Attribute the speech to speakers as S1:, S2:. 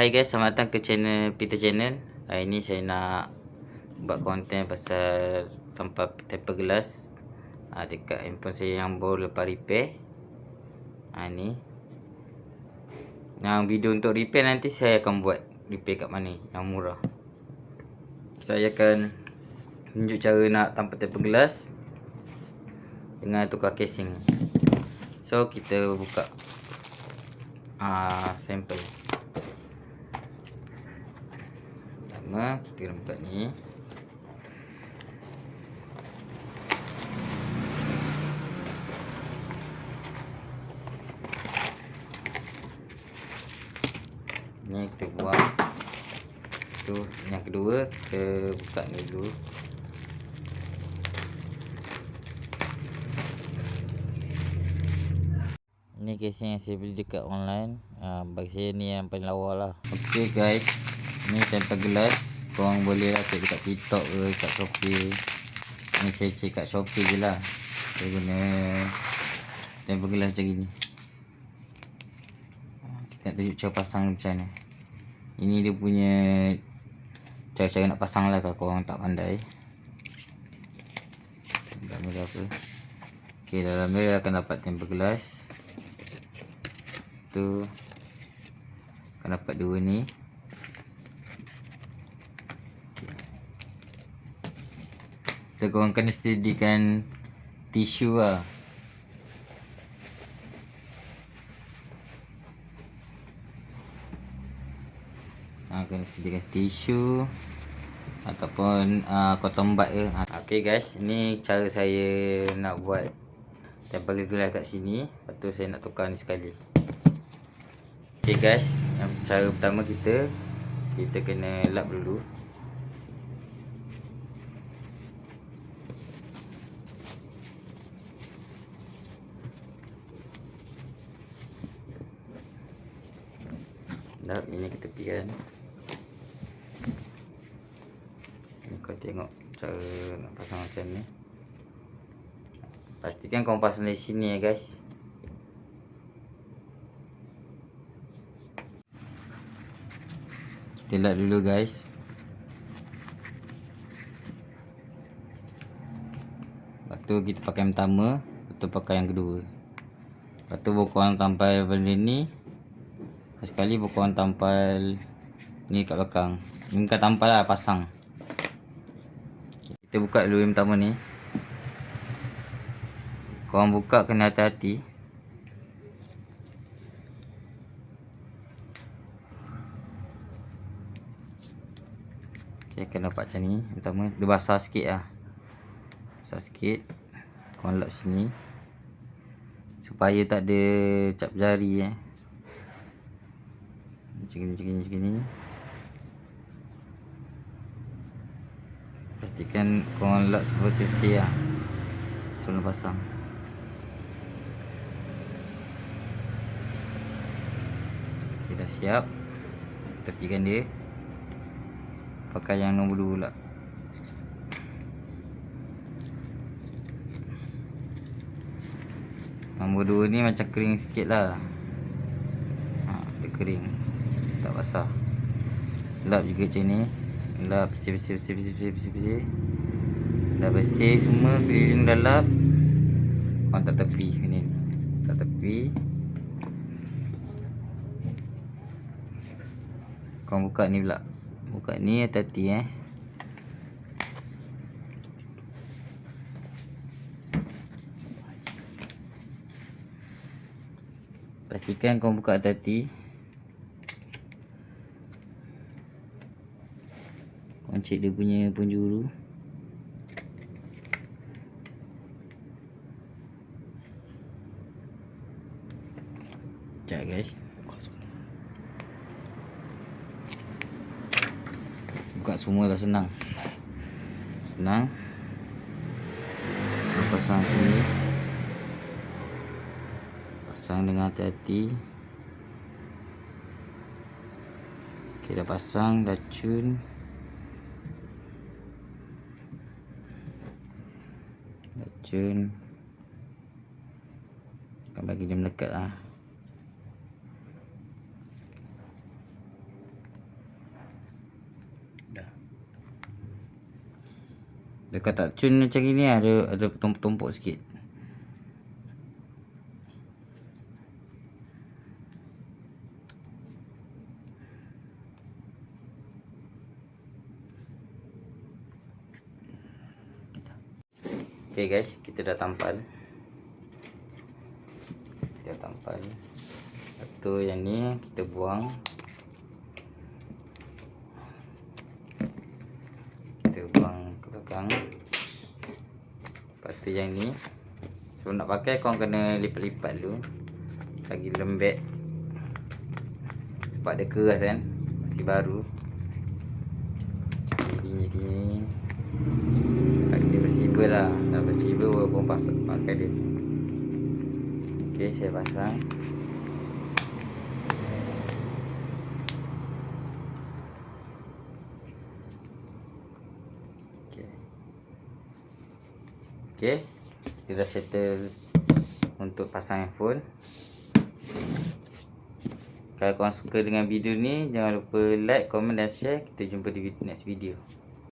S1: Hai guys, selamat datang ke channel Peter Channel. Hari ni saya nak buat konten pasal tempat temper gelas ha, dekat handphone saya yang baru lepas repair. Ha ni. Yang video untuk repair nanti saya akan buat repair kat mana yang murah. Saya akan tunjuk cara nak tampal temper gelas dengan tukar casing. So kita buka ah sampel. Pertama kita kena buka ni. Ni kita buang. Tu yang kedua kita buka ni dulu. Ni casing yang saya beli dekat online. Ha, bagi saya ni yang paling lawa lah. Okay guys. Ni temper gelas. Korang boleh lah cek dekat TikTok ke, dekat Shopee. Ni saya cek kat Shopee je lah. Saya guna temper gelas macam ni. Kita nak tunjuk cara pasang macam ni. Ini dia punya cara-cara nak pasang lah kalau korang tak pandai. Tak mudah apa. Okay, dalam dia akan dapat temper gelas tu akan dapat dua ni kita korang kena sediakan tisu lah. Ha, kena sediakan tisu ataupun uh, cotton bud ke ha, ok guys ni cara saya nak buat bagi gelas kat sini. Lepas tu saya nak tukar ni sekali. Okay guys, cara pertama kita kita kena lap dulu. Lap ini kita tepikan. Kau tengok cara nak pasang macam ni. Pastikan pasang di sini ya guys. Kita lihat dulu guys tu kita pakai yang pertama tu pakai yang kedua Lepas tu bukan tampal benda ni Sekali bukan tampal Ni kat belakang. Ni bukan tampal lah pasang. Kita buka dulu yang pertama ni. Korang buka kena hati-hati. Okay, akan dapat macam ni. Pertama, dia basah sikit lah. Basah sikit. Korang lock sini. Supaya tak ada cap jari eh Macam ni, macam ni, macam ni Pastikan korang lock bersih-bersih lah. Sebelum pasang. Dah siap. Tepikan dia. Pakai yang nombor 2 pula. Nombor 2 ni macam kering sikit lah. Ha, dia kering tak basah. Lap juga macam ni. Lap bersih bersih bersih bersih bersih bersih, bersih. dah bersih semua keliling dah lap. Korang tak tepi ni. Tak tepi. Korang buka ni pula. Buka ni hati-hati eh. Pastikan kau buka hati-hati cek dia punya penjuru. Sekejap guys. Buka semua dah senang. Senang. Pasang sini. Pasang dengan hati-hati. Ok dah pasang dah cun akan bagi dia melekat lah. Dah. Dekat tak cun macam ni ada ada tumpuk-tumpuk sikit. Okay guys, kita dah tampal. Kita tampal. Lepas tu yang ni kita buang. Kita buang ke belakang. Lepas tu yang ni sebelum nak pakai kau kena lipat-lipat dulu. Lagi lembek. Sebab dia keras kan. Masih baru. Jadi ni Pakai bersibel lah Baru korang pasang pakai dia. Ok saya pasang. Ok Ok Kita dah settle Untuk pasang handphone. Kalau korang suka dengan video ni Jangan lupa like, komen dan share. Kita jumpa di next video